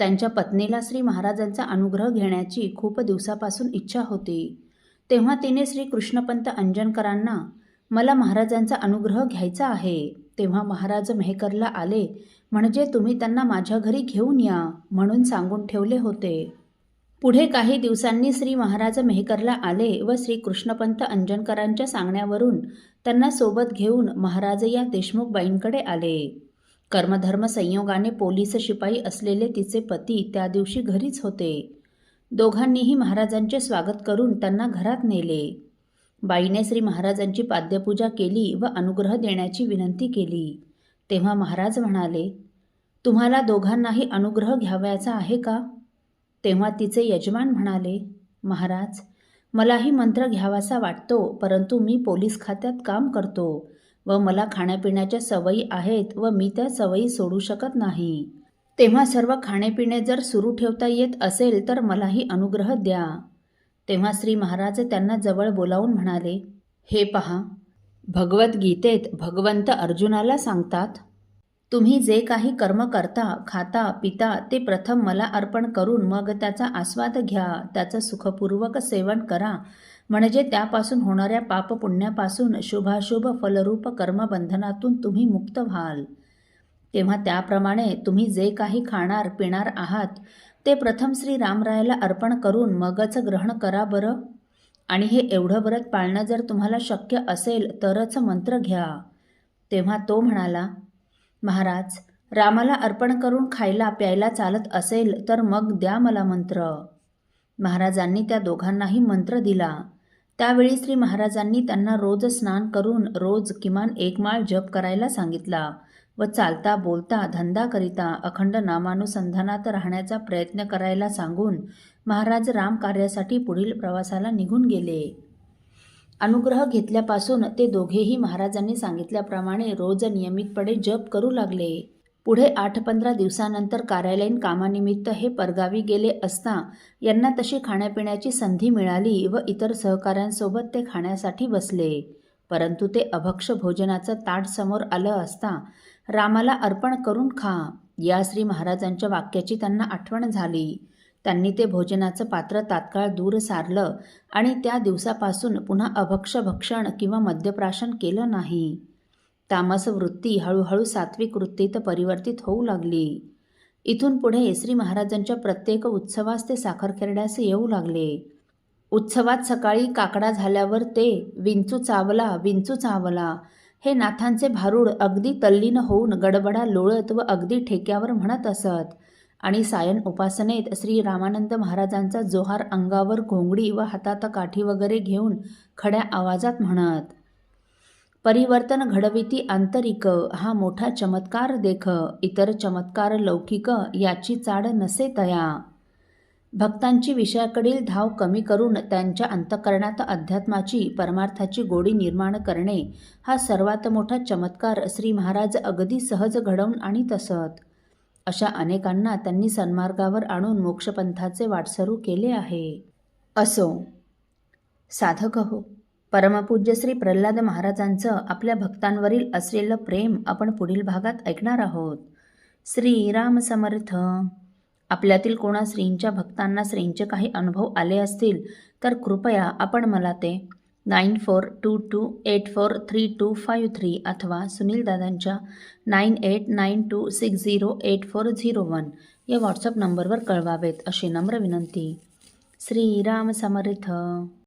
त्यांच्या पत्नीला श्री महाराजांचा अनुग्रह घेण्याची खूप दिवसापासून इच्छा होती. तेव्हा तिने श्री कृष्णपंत अंजनकरांना मला महाराजांचा अनुग्रह घ्यायचा आहे तेव्हा महाराज मेहकरला आले म्हणजे तुम्ही त्यांना माझ्या घरी घेऊन या म्हणून सांगून ठेवले होते. पुढे काही दिवसांनी श्री महाराज मेहकरला आले व श्री कृष्णपंत अंजनकरांच्या सांगण्यावरून त्यांना सोबत घेऊन महाराज या देशमुखबाईंकडे आले. कर्मधर्म संयोगाने पोलीस शिपाई असलेले तिचे पती त्या दिवशी घरीच होते. दोघांनीही महाराजांचे स्वागत करून त्यांना घरात नेले. बाईने श्री महाराजांची पाद्यपूजा केली व अनुग्रह देण्याची विनंती केली. तेव्हा महाराज म्हणाले तुम्हाला दोघांनाही अनुग्रह घ्यावयाचा आहे का? तेव्हा तिचे यजमान म्हणाले महाराज मलाही मंत्र घ्यावासा वाटतो परंतु मी पोलीस खात्यात काम करतो. व मला खाण्यापिण्याच्या सवयी आहेत व मी त्या सवयी सोडू शकत नाही. तेव्हा सर्व खाणेपिणे जर सुरू ठेवता येत असेल तर मलाही अनुग्रह द्या. तेव्हा श्री महाराज त्यांना जवळ बोलावून म्हणाले हे पहा भगवद्गीतेत भगवंत अर्जुनाला सांगतात तुम्ही जे काही कर्म करता खाता पिता ते प्रथम मला अर्पण करून मग त्याचा आस्वाद घ्या त्याचं सुखपूर्वक सेवन करा म्हणजे त्यापासून होणाऱ्या पापपुण्यापासून शुभाशुभ फलरूप कर्मबंधनातून तुम्ही मुक्त व्हाल. तेव्हा त्याप्रमाणे तुम्ही जे काही खाणार पिणार आहात ते प्रथम श्री रामरायाला अर्पण करून मगच ग्रहण करा बरं. आणि हे एवढं व्रत पाळणं जर तुम्हाला शक्य असेल तरच मंत्र घ्या. तेव्हा तो म्हणाला महाराज रामाला अर्पण करून खायला प्यायला चालत असेल तर मग द्या मला मंत्र. महाराजांनी त्या दोघांनाही मंत्र दिला. त्यावेळी श्री महाराजांनी त्यांना रोज स्नान करून रोज किमान एक माळ जप करायला सांगितला व चालता बोलता धंदा करिता अखंड नामानुसंधानात राहण्याचा प्रयत्न करायला सांगून महाराज राम कार्यासाठी पुढील प्रवासाला निघून गेले. अनुग्रह घेतल्यापासून ते दोघेही महाराजांनी सांगितल्याप्रमाणे रोज नियमितपणे जप करू लागले. पुढे आठ पंधरा दिवसानंतर कार्यालयीन कामानिमित्त हे परगावी गेले असता यांना तशी खाण्यापिण्याची संधी मिळाली व इतर सहकाऱ्यांसोबत ते खाण्यासाठी बसले. परंतु ते अभक्ष भोजनाचं ताट समोर आलं असता रामाला अर्पण करून खा. या श्री महाराजांच्या वाक्याची त्यांना आठवण झाली. त्यांनी ते भोजनाचं पात्र तात्काळ दूर सारलं आणि त्या दिवसापासून पुन्हा अभक्ष भक्षण किंवा मद्यप्राशन केलं नाही. तामस वृत्ती हळूहळू सात्विक वृत्तीत परिवर्तित होऊ लागली. इथून पुढे श्री महाराजांच्या प्रत्येक उत्सवास ते साखरखेरड्यास येऊ लागले. उत्सवात सकाळी काकडा झाल्यावर ते विंचू चावला विंचू चावला. हे नाथांचे भारूड अगदी तल्लीन होऊन गडबडा लोळत व अगदी ठेक्यावर म्हणत असत. आणि सायन उपासनेत श्री रामानंद महाराजांचा जोहार अंगावर घोंगडी व हातात काठी वगैरे घेऊन खड्या आवाजात म्हणत परिवर्तन घडविती आंतरिक हा मोठा चमत्कार देख इतर चमत्कार लौकिक याची चाड नसे तया. भक्तांची विषयाकडील धाव कमी करून त्यांच्या अंतकरणात अध्यात्माची परमार्थाची गोडी निर्माण करणे हा सर्वात मोठा चमत्कार श्री महाराज अगदी सहज घडवून आणीत असत अशा अनेकांना त्यांनी सन्मार्गावर आणून मोक्षपंथाचे वाटसरू केले आहे. असो. साधक हो. परमपूज्य श्री प्रल्हाद महाराजांचं आपल्या भक्तांवरील असलेलं प्रेम आपण पुढील भागात ऐकणार आहोत. श्रीराम समर्थ. आपल्यातील कोणा श्रींच्या भक्तांना श्रींचे काही अनुभव आले असतील तर कृपया आपण मला ते nine four two two eight four three two five three अथवा सुनील दादांच्या nine eight nine two six zero eight four zero one या व्हॉट्सअप नंबरवर कळवावेत अशी नम्र विनंती. श्रीराम समर्थ.